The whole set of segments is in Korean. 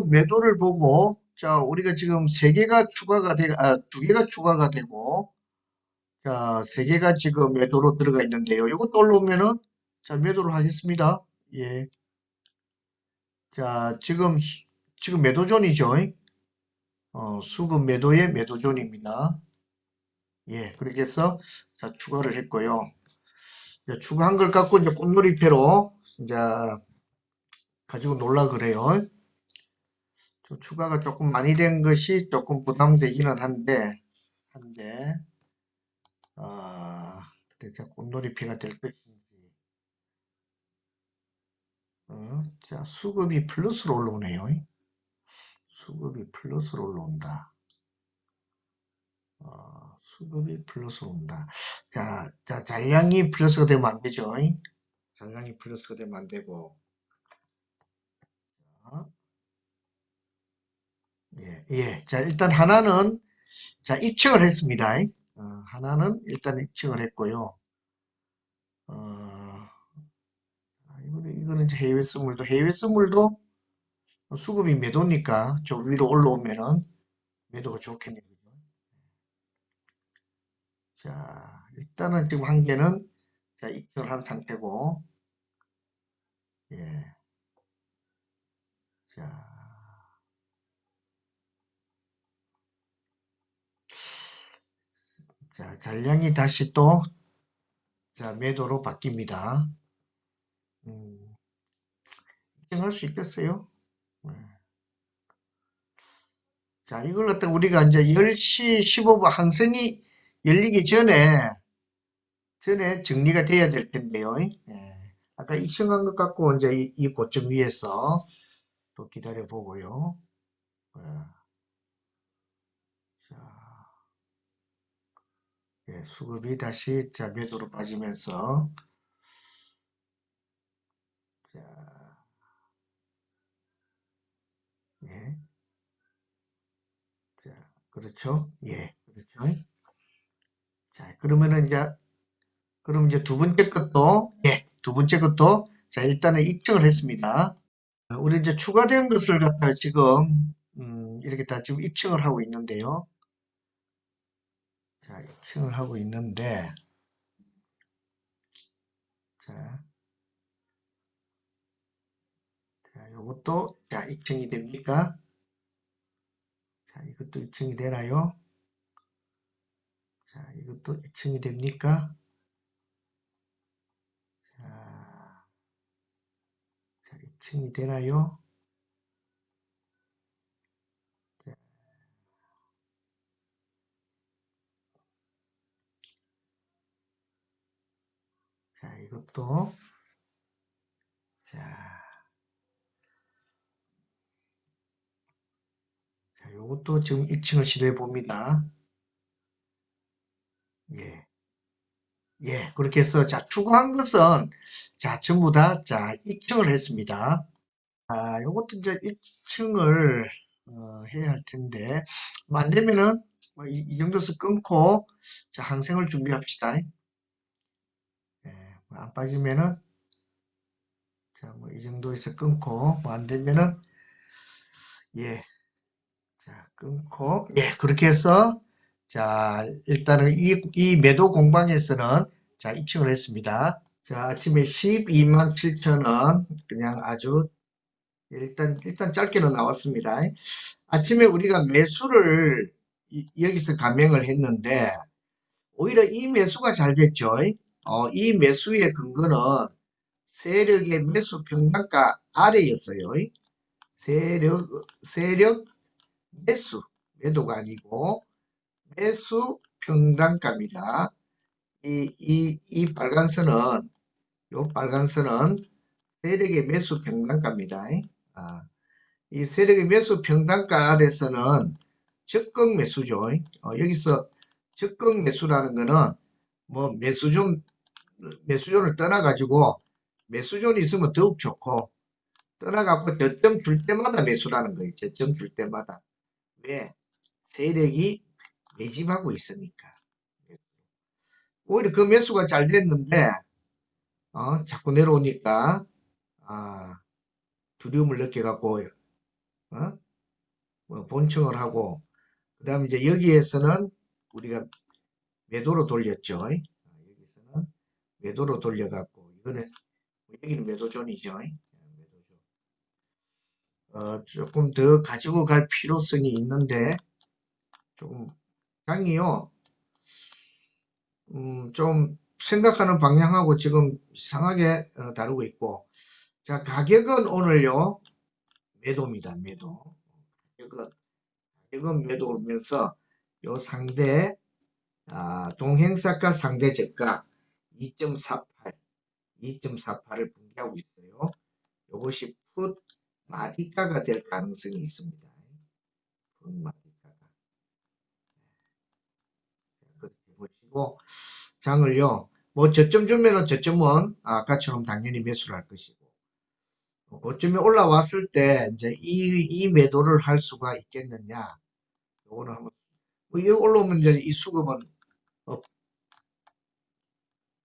매도를 보고 자 우리가 지금 세 개가 추가가 되, 아, 두 개가 추가가 되고 자, 세 개가 지금 매도로 들어가 있는데요. 이것도 올라오면은 자, 매도를 하겠습니다. 예. 자, 지금 수- 지금 매도존이죠. 어, 수급 매도의 매도존입니다. 예, 그렇게 해서 자, 추가를 했고요. 자, 추가한 걸 갖고 이제 꽃놀이패로 이제 가지고 놀라 그래요. 좀 추가가 조금 많이 된 것이 조금 부담되기는 한데, 한데, 아, 대체 꽃놀이패가 될 것인지. 어, 자, 수급이 플러스로 올라오네요. 수급이 플러스로 올라온다. 어, 수급이 플러스로 온다. 자, 자, 잔량이 플러스가 되면 안 되죠. 잔량이 플러스가 되면 안 되고. 예, 예. 자, 일단 하나는, 자, 입증을 했습니다. 어, 하나는 일단 입증을 했고요. 어, 이거는, 이거는 이제 해외 선물도, 해외 선물도 수급이 매도니까 저 위로 올라오면은 매도가 좋겠네요. 자, 일단은 지금 한 개는 자, 입증을 한 상태고, 예. 자, 자, 잔량이 다시 또, 자, 매도로 바뀝니다. 음, 입증할 수 있겠어요? 네. 자, 이걸 갖다 우리가 이제 10시 15분 항선이 열리기 전에, 전에 정리가 돼야 될 텐데요. 예. 아까 입증한 것 갖고 이제 이, 이 고점 위에서 또 기다려 보고요. 예. 자, 예, 수급이 다시 자, 매도로 빠지면서, 자, 예. 자, 그렇죠? 예, 그렇죠? 자, 그러면은 이제, 그럼 이제 두 번째 것도, 예, 두 번째 것도, 자, 일단은 입증을 했습니다. 우리 이제 추가된 것을 갖다가 지금, 음, 이렇게 다 지금 입증을 하고 있는데요. 자, 입증을 하고 있는데, 자, 자, 요것도, 자, 입증이 됩니까? 자, 이것도 입증이 되나요? 자, 이것도 입증이 됩니까? 자, 자, 입증이 되나요? 자, 자, 이것도, 자, 자, 요것도 지금 입증을 시도해 봅니다. 예. 예, 그렇게 해서, 자, 추가한 것은, 자, 전부 다, 자, 입증을 했습니다. 아, 요것도 이제 입증을, 어, 해야 할 텐데, 뭐 안 되면은, 뭐 이, 이 정도에서 끊고, 자, 항생을 준비합시다. 예, 뭐안 빠지면은, 자, 뭐, 이 정도에서 끊고, 뭐, 안 되면은, 예, 자, 끊고, 예, 그렇게 해서, 자, 일단은 이, 이 매도 공방에서는, 자, 입증을 했습니다. 자, 아침에 12만 7천 원, 그냥 아주, 일단, 일단 짧게는 나왔습니다. 아침에 우리가 매수를 이- 여기서 감행을 했는데, 오히려 이 매수가 잘 됐죠. 어, 이 매수의 근거는 세력의 매수 평단가 아래였어요. 세력, 세력 매수, 매도가 아니고 매수 평단가입니다. 이, 이, 이 빨간 선은, 요 빨간 선은 세력의 매수 평단가입니다. 아, 이 세력의 매수 평단가 아래서는 적극 매수죠. 어, 여기서 적극 매수라는 거는 뭐 매수존, 매수존을 떠나가지고 매수존이 있으면 더욱 좋고 떠나갖고 저점 줄 때마다 매수라는 거예요. 저점 줄 때마다. 왜? 세력이 매집하고 있으니까. 오히려 그 매수가 잘 됐는데, 어, 자꾸 내려오니까, 아, 두려움을 느껴갖고, 어? 뭐 본청을 하고 그 다음에 이제 여기에서는 우리가 매도로 돌렸죠. 여기서는 매도로 돌려갖고 이거는 여기는 매도존이죠. 매도존. 어, 조금 더 가지고 갈 필요성이 있는데 조금 장이요. 음, 좀 생각하는 방향하고 지금 이상하게 어, 다루고 있고 자 가격은 오늘요 매도입니다 매도 가격은 가격은 매도면서 요 상대 아, 동행사가 상대 저가 2.48 2.48을 분기하고 있어요. 요것이 풋 마디가가 될 가능성이 있습니다. 풋 마디가가. 그렇게 보시고 장을요 뭐 저점 주면은 저점은 아까처럼 당연히 매수를 할 것이고 고점에 올라왔을 때 이제 이, 이 매도를 할 수가 있겠느냐. 요거는 한번 뭐 여기 올라오면 이제 이 수급은 어,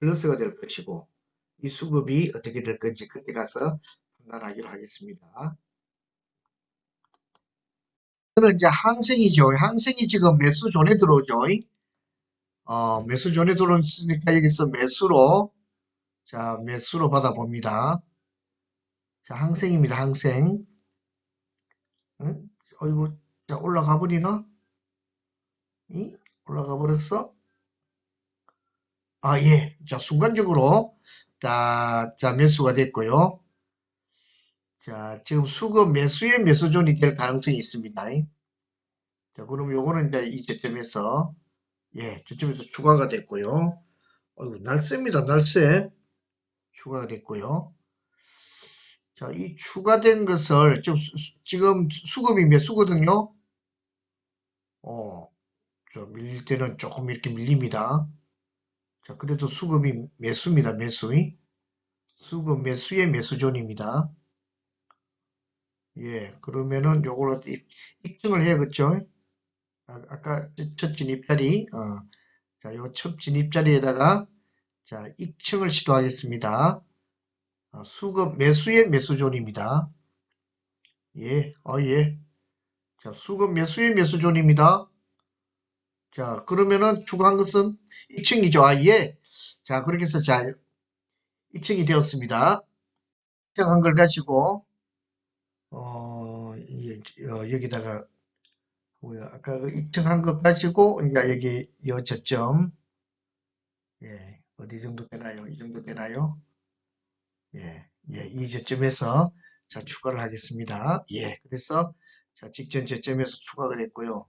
플러스가 될 것이고 이 수급이 어떻게 될 건지 그때 가서 판단하기로 하겠습니다. 저는 이제 항생이죠. 항생이 지금 매수 존에 들어오죠. 어, 매수 존에 들어오니까 여기서 매수로 자 매수로 받아봅니다. 자 항생입니다. 항생. 응? 어이구 자 올라가 버리나? 이? 올라가 버렸어? 아, 예. 자, 순간적으로, 자, 자, 매수가 됐고요. 자, 지금 수급 매수의 매수존이 될 가능성이 있습니다. 자, 그럼 요거는 이제 이 저점에서, 예, 저점에서 추가가 됐고요. 어이구, 날쌔입니다. 날쌔. 추가가 됐고요. 자, 이 추가된 것을, 지금, 수, 지금 수급이 매수거든요. 어, 저 밀릴 때는 조금 이렇게 밀립니다. 자, 그래도 수급이 매수입니다. 매수의. 수급 매수의 매수존입니다. 예, 그러면은 요걸 입증을 해야겠죠? 아, 아까 첫 진입자리, 어, 자, 요 첫 진입자리에다가, 자, 입증을 시도하겠습니다. 어, 수급 매수의 매수존입니다. 예, 어, 예. 자, 수급 매수의 매수존입니다. 자, 그러면은 추가한 것은 2층이죠. 아, 예. 자, 그렇게 해서 자, 2층이 되었습니다. 시작한 걸 가지고, 어, 어 여기다가, 뭐야, 아까 그 2층 한 것 가지고, 이제 여기, 여 저점, 예, 어디 정도 되나요? 이 정도 되나요? 예, 예, 이 저점에서, 자, 추가를 하겠습니다. 예, 그래서, 자, 직전 저점에서 추가가 됐고요.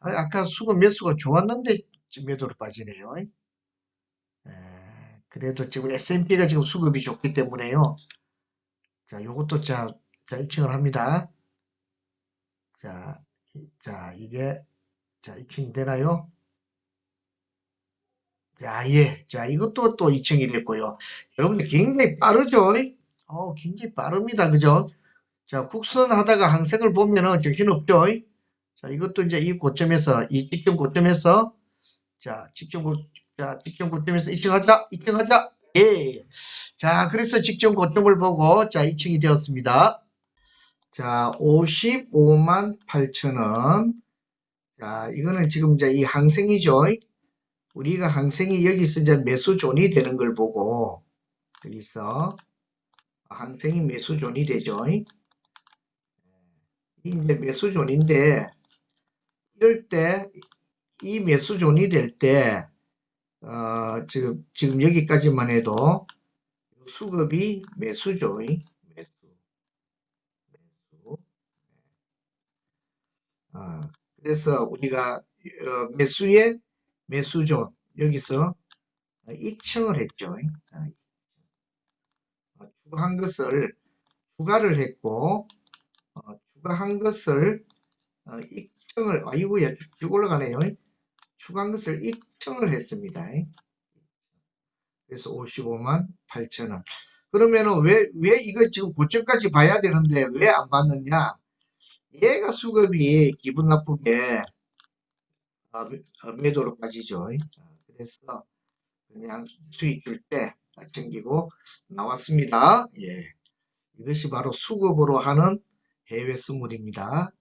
아, 아까 수급 매수가 좋았는데, 매도로 빠지네요. 에, 그래도 지금 S&P가 지금 수급이 좋기 때문에요. 자, 요것도 자, 자, 입증을 합니다. 자, 이, 자, 이게, 자, 입증이 되나요? 자, 예. 자, 이것도 또 입증이 됐고요. 여러분들 굉장히 빠르죠? 어, 굉장히 빠릅니다. 그죠? 자, 국선 하다가 항생을 보면은 정신 없죠? 자, 이것도 이제 이 고점에서, 이 직전 고점에서 자, 직전 고, 자, 직전 고점에서 2층 하자, 2층 하자. 예. 자, 그래서 직전 고점을 보고, 자, 2층이 되었습니다. 자, 55만 8천원. 자, 이거는 지금 이제 이 항생이죠. 우리가 항생이 여기서 이제 매수존이 되는 걸 보고, 여기서 항생이 매수존이 되죠. 이제 매수존인데, 이럴 때 이 매수존이 될 때, 어, 지금, 지금 여기까지만 해도 수급이 매수죠. 매수. 매수. 어, 그래서 우리가 어, 매수의 매수존, 여기서 입청을 했죠. 어, 추가한 것을 추가를 했고, 어, 추가한 것을 어, 입청을, 아이고야, 쭉 올라가네요. 추가한 것을 입증을 했습니다. 그래서 55만 8천원. 그러면은 왜, 왜 이거 지금 고점까지 봐야 되는데 왜안 받느냐? 얘가 수급이 기분 나쁘게 어, 어, 매도로 빠지죠. 그래서 그냥 수익 줄 때 챙기고 나왔습니다. 예. 이것이 바로 수급으로 하는 해외 선물입니다.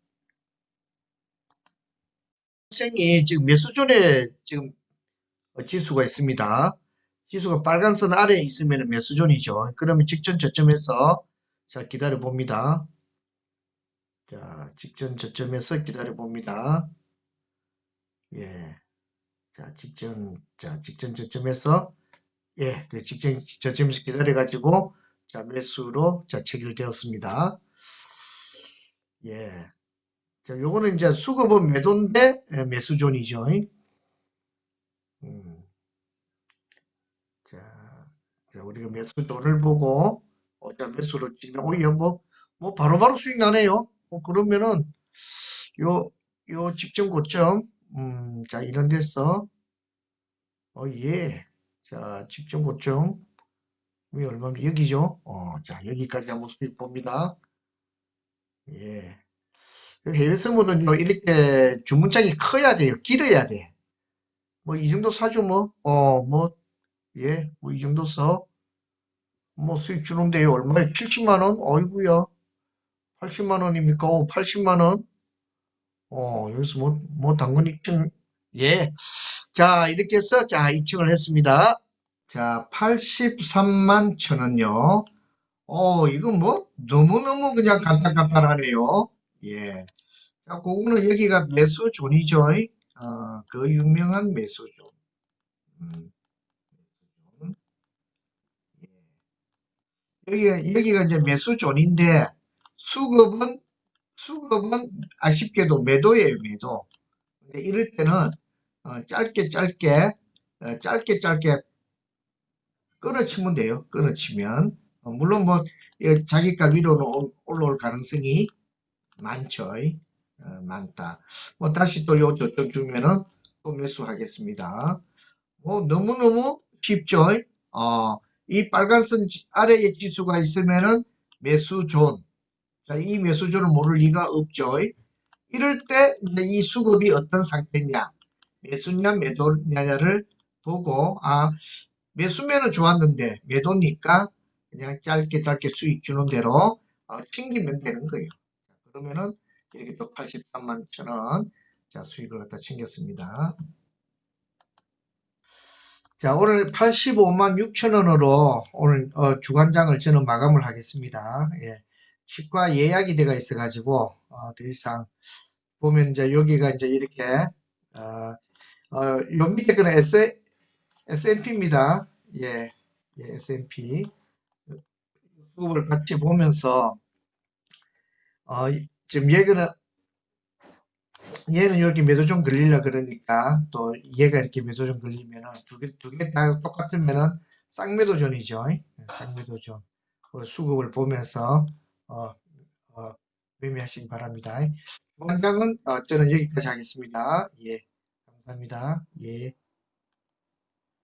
생이 지금 매수 존에 지금 어, 지수가 있습니다. 지수가 빨간 선 아래에 있으면 매수 존이죠. 그러면 직전 저점에서 자 기다려 봅니다. 자 직전 저점에서 기다려 봅니다. 예. 자 직전 자 직전 저점에서 예, 그 직전 저점에서 기다려 가지고 자 매수로 자 체결되었습니다. 예. 자, 요거는 이제 수급은 매도인데 예, 매수존이죠. 음. 자, 자, 우리가 매수존을 보고 어, 자, 매수로 지면 오히려 뭐, 뭐 바로바로 수익 나네요. 어, 그러면은 요, 요 직전 고점, 음, 자, 이런 데서 어, 예. 자, 직전 고점 이 얼마입니까? 여기죠. 어, 자, 여기까지 한번 수익 봅니다. 예. 해외 선물은요, 이렇게 주문장이 커야 돼요. 길어야 돼. 뭐, 이 정도 사주 뭐, 어, 뭐, 예, 뭐, 이 정도 써. 뭐, 수익 주는데요. 얼마에? 70만원? 어이구야. 80만원입니까? 어, 80만원? 어, 여기서 뭐, 뭐, 당근 입증, 예. 자, 이렇게 해서, 자, 입증을 했습니다. 자, 83만 천원요. 어, 이건 뭐, 너무너무 그냥 간단간단하네요. 예. 자, 그거는 여기가 매수존이죠. 어, 그 유명한 매수존. 음. 예. 여기가, 여기가 이제 매수존인데, 수급은, 수급은 아쉽게도 매도예요, 매도. 이럴 때는, 어, 짧게, 짧게, 어, 짧게, 짧게 끊어치면 돼요. 끊어치면. 어, 물론 뭐, 예, 자기가 위로는 올- 올라올 가능성이 많죠. 어, 많다. 뭐 다시 또 요 저점 주면은 또 매수하겠습니다. 뭐 너무너무 쉽죠. 어, 이 빨간 선 지- 아래에 지수가 있으면은 매수존. 자, 이 매수존을 모를 리가 없죠. 이럴 때 이 수급이 어떤 상태냐, 매수냐 매도냐를 보고 아 매수면은 좋았는데 매도니까 그냥 짧게 짧게 수익 주는 대로 어, 챙기면 되는 거예요. 자, 그러면은 이렇게 또 83만 천원 자 수익을 갖다 챙겼습니다. 자 오늘 85만 6천 원으로 오늘 어, 주간장을 저는 마감을 하겠습니다. 예. 치과 예약이 되어 있어 가지고 어, 더 이상 보면 이제 여기가 이제 이렇게 어, 어, 요 밑에 거는 S, S&P입니다. 예, 예, S&P 수급을 같이 보면서 어, 지금 얘는 얘는 여기 매도 좀 걸리려 그러니까 또 얘가 이렇게 매도 좀 걸리면은 두개두 개 다 똑같으면은 쌍매도존이죠. 쌍매도존 그 수급을 보면서 어, 어, 매매하시기 바랍니다. 원장은 어, 저는 여기까지 하겠습니다. 예, 감사합니다. 예.